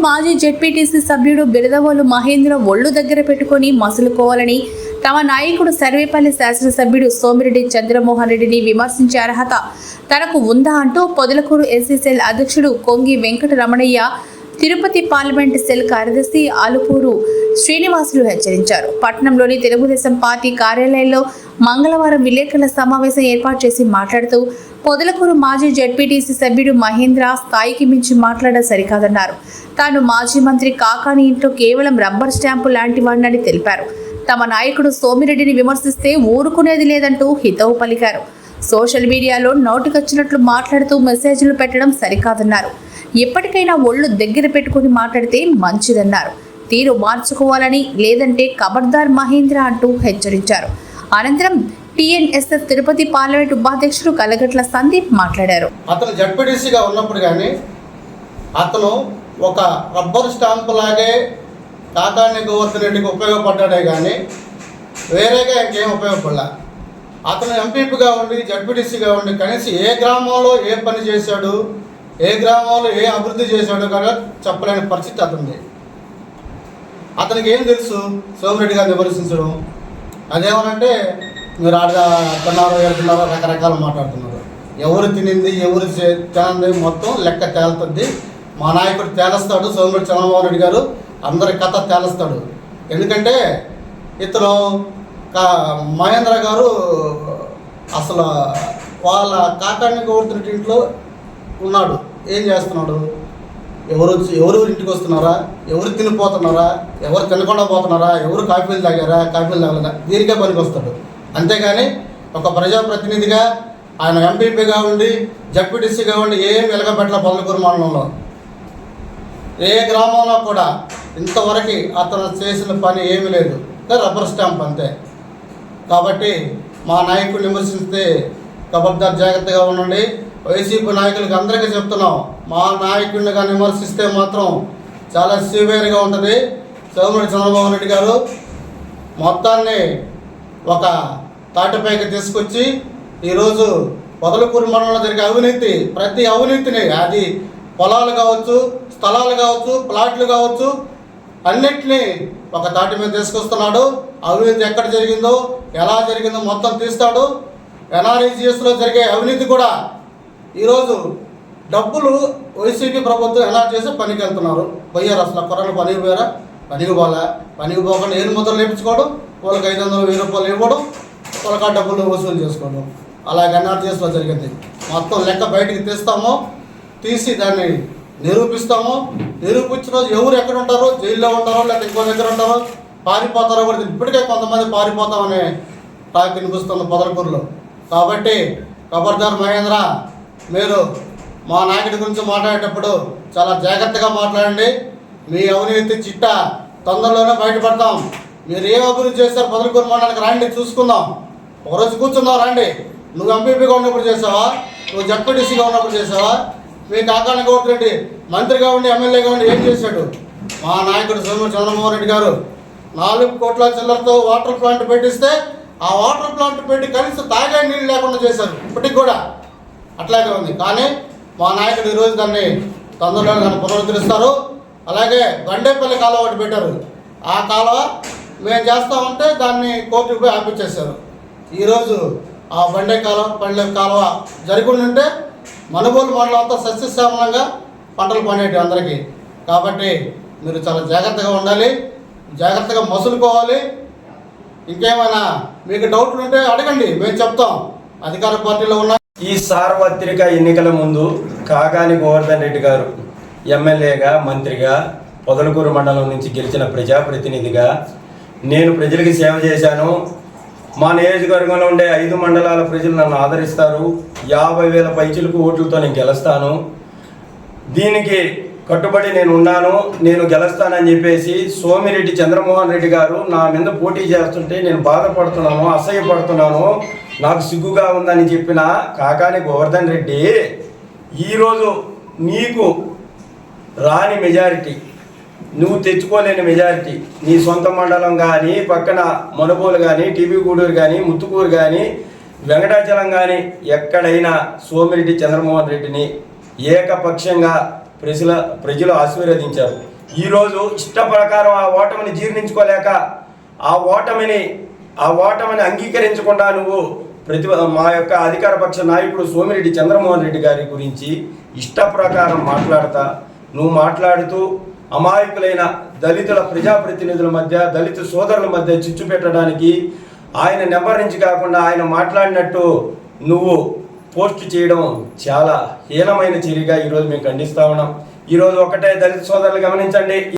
మాజీ జెడ్పీటీసీ సభ్యుడు బిరదవోలు మహేంద్ర ఒళ్ళు దగ్గర పెట్టుకొని మసులుకోవాలని తమ నాయకుడు సర్వేపల్లి శాసనసభ్యుడు సోమిరెడ్డి చంద్రమోహన్ రెడ్డిని విమర్శించే అర్హత తనకు ఉందా అంటూ పొదలకూరు ఎస్సీసెల్ అధ్యక్షుడు కొంగి వెంకట రమణయ్య తిరుపతి పార్లమెంట్ సెల్ కార్యదర్శి ఆలుపూరు శ్రీనివాసులు హెచ్చరించారు. పట్టణంలోని తెలుగుదేశం పార్టీ కార్యాలయంలో మంగళవారం విలేకరుల సమావేశం ఏర్పాటు చేసి మాట్లాడుతూ పొదలకూరు మాజీ జడ్పీటీసీ సభ్యుడు మహేంద్ర స్థాయికి మించి మాట్లాడడం సరికాదన్నారు. తాను మాజీ మంత్రి కాకాని ఇంట్లో కేవలం రబ్బర్ స్టాంపు లాంటి వాడినని తెలిపారు. తమ నాయకుడు సోమిరెడ్డిని విమర్శిస్తే ఊరుకునేది లేదంటూ హితవు పలికారు. సోషల్ మీడియాలో నోటికొచ్చినట్లు మాట్లాడుతూ మెసేజ్లు పెట్టడం సరికాదన్నారు. ఎప్పటికైనా ఒళ్ళు దగ్గర పెట్టుకుని మాట్లాడితే మంచిదన్నారు. తీరు మార్చుకోవాలని లేదంటే ఖబర్దార్ మహేంద్ర అంటూ హెచ్చరించారు. అనంతరం టిఎన్ఎస్ఎఫ్ తిరుపతి పార్లమెంట్ ఉపాధ్యక్షుడు కలగట్ల సందీప్ మాట్లాడారు. అతను జడ్పీటీసీగా ఉన్నప్పుడు కానీ అతను ఒక రబ్బర్ స్టాంప్ లాగే కాకాని గోవర్ధన్ రెడ్డికి ఉపయోగపడ్డాడే కానీ వేరేగా ఇంకేం ఉపయోగపడలే. అతను ఎంపీపీగా ఉండి జడ్పీటీసీగా ఉండి కనీసం ఏ గ్రామంలో ఏ పని చేశాడు ఏ గ్రామంలో ఏ అభివృద్ధి చేశాడో కూడా చెప్పలేని పరిస్థితి అతనిది. అతనికి ఏం తెలుసు? సోమిరెడ్డి గారిని విమర్శించడం. అదేమనంటే మీరు ఆడ తిన్నారో వెళ్తున్నారో రకరకాలు మాట్లాడుతున్నారు. ఎవరు తినింది ఎవరు చే- మొత్తం లెక్క తేలుతుంది. మా నాయకుడు తేలుస్తాడు సోమిరెడ్డి చంద్రబాబు రెడ్డి గారు అందరి కథ తేలుస్తాడు. ఎందుకంటే ఇతను కా- మహేంద్ర గారు అసలు వాళ్ళ కాకాని కోరుతున్న ఇంట్లో ఉన్నాడు. ఏం చేస్తున్నాడు? ఎవరు ఎవరు ఇంటికి వస్తున్నారా? ఎవరు తినిపోతున్నారా? ఎవరు తినకుండా పోతున్నారా? ఎవరు కాఫీలు తాగారా? కాఫీలు తాగలేదా? దీనికే పనికి వస్తాడు అంతేగాని ఒక ప్రజాప్రతినిధిగా ఆయన ఎంపీపీగా ఉండి జడ్పీటీసీగా ఉండి ఏం వెలగబెట్టల పల్లెకూరు మండలంలో? ఏ గ్రామంలో కూడా ఇంతవరకు అతను చేసిన పని ఏమీ లేదు. రబ్బర్ స్టాంప్ అంతే. కాబట్టి మా నాయకుడిని విమర్శిస్తే కబర్దార్ జాగ్రత్తగా ఉండండి. వైసీపీ నాయకులకి అందరికీ చెప్తున్నాం. మా నాయకుడిని కానీ విమర్శిస్తే మాత్రం చాలా సివియర్గా ఉంటుంది. సోమిరెడ్డి చంద్రబాబు రెడ్డి గారు మొత్తాన్ని ఒక తాటిపైకి తీసుకొచ్చి ఈరోజు పొదలకూరు మండలంలో జరిగే అవినీతి ప్రతి అవినీతిని అది పొలాలు కావచ్చు స్థలాలు కావచ్చు ప్లాట్లు కావచ్చు అన్నిటినీ ఒక తాటి మీద తీసుకొస్తున్నాడు. అవినీతి ఎక్కడ జరిగిందో ఎలా జరిగిందో మొత్తం తీస్తాడు. ఎన్ఆర్ఈజిఎస్లో జరిగే అవినీతి కూడా ఈరోజు డబ్బులు వైసీపీ ప్రభుత్వం ఎలా చేసి పనికి వెళ్తున్నారు పోయారు అసలు కొరలు పనికి పోయారా పనికి పోలే పనికి పోకుండా ఏడు ముద్రలు వేయించుకోవడం వాళ్ళకి ఐదు వందలు వెయ్యి రూపాయలు ఇవ్వడం వాళ్ళకి ఆ డబ్బులు వసూలు చేసుకోవడం. అలాగే ఎన్ఆర్టీఎస్లో జరిగింది. మొత్తం లెక్క బయటికి తీస్తాము తీసి దాన్ని నిరూపిస్తాము. నిరూపించిన రోజు ఎవరు ఎక్కడ ఉంటారో? జైల్లో ఉంటారో లేకపోతే ఇంకో దగ్గర ఉంటారో? పారిపోతారో కూడా ఇప్పటికే కొంతమంది పారిపోతామనే టాక్ వినిపిస్తుంది పొదలకూరులో. కాబట్టి ఖబర్దార్ మహేంద్ర మీరు మా నాయకుడి గురించి మాట్లాడేటప్పుడు చాలా జాగ్రత్తగా మాట్లాడండి. మీ అవినీతి చిట్ట తొందరలోనే బయటపడతాం. మీరు ఏ అభివృద్ధి చేశారు పొదలకూరు మండలానికి రండి చూసుకుందాం. ఒకరోజు కూర్చుందాం రండి. నువ్వు ఎంపీపీగా ఉన్నప్పుడు చేసావా? నువ్వు జడ్పీటీసీగా ఉన్నప్పుడు చేసావా? మీ కాకాని రెడ్డి మంత్రిగా ఉండి ఎమ్మెల్యేగా ఉండి ఏం చేశాడు? మా నాయకుడు సోము చంద్రమోహన్ రెడ్డి గారు నాలుగు కోట్ల చిల్లరతో వాటర్ ప్లాంట్ పెట్టిస్తే ఆ వాటర్ ప్లాంట్ పెట్టి కనీసం తాగే నీళ్ళు లేకుండా చేశారు. ఇప్పటికి కూడా అట్లాగే ఉంది. కానీ మా నాయకుడు ఈరోజు దాన్ని తొందరలో దాన్ని పునరుద్ధరిస్తారు. అలాగే గండేపల్లి కాలువ ఒకటి పెట్టారు. ఆ కాలువ మేము చేస్తామంటే దాన్ని కోర్టుకు పోయి ఆపించేశారు ఈరోజు ఆ బండే కాలువ పండే కాలువ జరిగి ఉంటే మనుగోలు మండలం అంతా సస్యశ్యామలంగా పంటలు పండేటి అందరికీ. కాబట్టి మీరు చాలా జాగ్రత్తగా ఉండాలి. జాగ్రత్తగా మసులుకోవాలి. ఇంకేమైనా మీకు డౌట్లు ఉంటే అడగండి. మేము చెప్తాం. అధికార పార్టీలో ఉన్న ఈ సార్వత్రిక ఎన్నికల ముందు కాగాని గోవర్ధన్ రెడ్డి గారు ఎమ్మెల్యేగా మంత్రిగా పొదలకూరు మండలం నుంచి గెలిచిన ప్రజాప్రతినిధిగా నేను ప్రజలకి సేవ చేశాను. మా నియోజకవర్గంలో ఉండే ఐదు మండలాల ప్రజలు నన్ను ఆదరిస్తారు. యాభై వేల పైచులకు ఓట్లతో నేను గెలుస్తాను. దీనికి కట్టుబడి నేను ఉన్నాను నేను గెలుస్తానని చెప్పేసి సోమిరెడ్డి చంద్రమోహన్ రెడ్డి గారు నా మీద పోటీ చేస్తుంటే నేను బాధపడుతున్నాను అసహ్యపడుతున్నాను నాకు సిగ్గుగా ఉందని చెప్పిన కాకాని గోవర్ధన్ రెడ్డి ఈరోజు నీకు రాని మెజారిటీ నువ్వు తెచ్చుకోలేని మెజారిటీ నీ సొంత మండలం కానీ పక్కన మనుబోలు కానీ టీవీ గూడూరు కానీ ముత్తుకూరు కానీ వెంకటాచలం కానీ ఎక్కడైనా సోమిరెడ్డి చంద్రమోహన్ రెడ్డిని ఏకపక్షంగా ప్రజల ప్రజలు ఆశీర్వదించారు. ఈరోజు ఇష్ట ప్రకారం ఆ ఓటమిని జీర్ణించుకోలేక ఆ ఓటమిని ఆ ఓటమిని అంగీకరించకుండా నువ్వు ప్రతి మా యొక్క అధికార పక్ష నాయకుడు సోమిరెడ్డి చంద్రమోహన్ రెడ్డి గారి గురించి ఇష్ట ప్రకారం మాట్లాడతా. నువ్వు మాట్లాడుతూ అమాయకులైన దళితుల ప్రజాప్రతినిధుల మధ్య దళిత సోదరుల మధ్య చిచ్చు పెట్టడానికి ఆయన నెంబర్ నుంచి కాకుండా ఆయన మాట్లాడినట్టు నువ్వు పోస్ట్ చేయడం చాలా హీనమైన చర్యగా ఈరోజు మేము ఖండిస్తా ఉన్నాం. ఈరోజు ఒకటే దళిత సోదరులు గమనించండి.